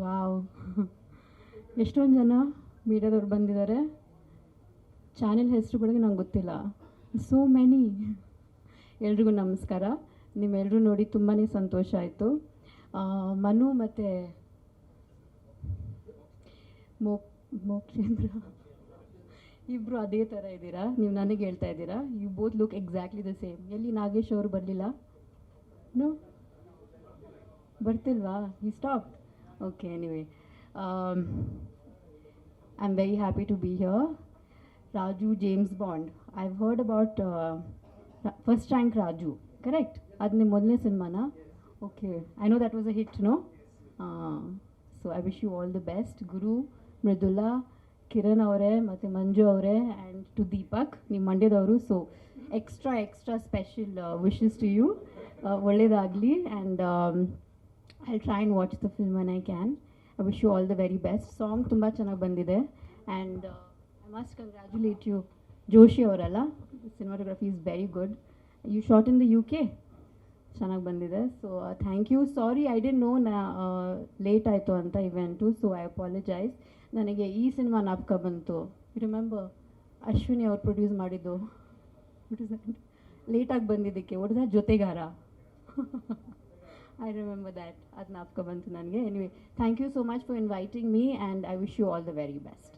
Wow. ಎಷ್ಟೊಂದು ಜನ ಮೀಡಿಯಾದವ್ರು ಬಂದಿದ್ದಾರೆ ಚಾನೆಲ್ ಹೆಸರುಗಳಿಗೆ ನಂಗೆ ಗೊತ್ತಿಲ್ಲ. ಸೋ ಮೆನಿ ಎಲ್ರಿಗೂ ನಮಸ್ಕಾರ. ನಿಮ್ಮೆಲ್ಲರೂ ನೋಡಿ ತುಂಬಾ ಸಂತೋಷ ಆಯಿತು. ಮನು ಮತ್ತು ಮೋ, ಮೋಕ್ಷೇಂದ್ರ. ಇಬ್ಬರು ಅದೇ ಥರ ಇದ್ದೀರಾ? ನೀವು ನನಗೆ ಹೇಳ್ತಾ ಇದ್ದೀರಾ? You both look exactly the same ಎಲ್ಲಿ ನಾಗೇಶ್ ಅವರು ಬರಲಿಲ್ಲ? ನೋ ಬರ್ತಿಲ್ವಾ? ಈ stop okay anyway I am very happy to be here Raju James Bond I heard about first rank Raju correct ಅದು ನಿಮ್ಮ ಮೊದಲನೇ ಸಿನಿಮಾನಾ okay I know that was a hit no so I wish you all the best ಗುರು ಮೃದುಲಾ ಕಿರಣ್ ಅವರೇ ಮತ್ತು ಮಂಜು ಅವರೇ and to Deepak ನಿಮ್ಮ ಮಂಡ್ಯದವರು so extra extra special wishes to you ಒಳ್ಳೇದಾಗಲಿ and I try and watch the film I can I wish you all the very best song ತುಂಬ ಚೆನ್ನಾಗಿ ಬಂದಿದೆ. And I must congratulate you Joshi ಅವರಲ್ಲ. Cinematography is very good you short in the U K ಚೆನ್ನಾಗಿ ಬಂದಿದೆ. So thank you sorry I don't know ನಾ late ಆಯಿತು ಅಂತ event. So I apologise ನನಗೆ ಈ ಸಿನಿಮಾ ನಾಪಕ ಬಂತು. ರಿಮೆಂಬರ್ ಅಶ್ವಿನಿ ಅವ್ರು ಪ್ರೊಡ್ಯೂಸ್ ಮಾಡಿದ್ದು. ಲೇಟಾಗಿ ಬಂದಿದ್ದಕ್ಕೆ. ಒಡ್ದ ಜೊತೆಗಾರ. ಐ ರಿಮೆಂಬರ್ ದ್ಯಾಟ್ ಅದು ನಾಪಕ ಬಂತು ನನಗೆ anyway thank you so much for inviting me and I wish you all the very best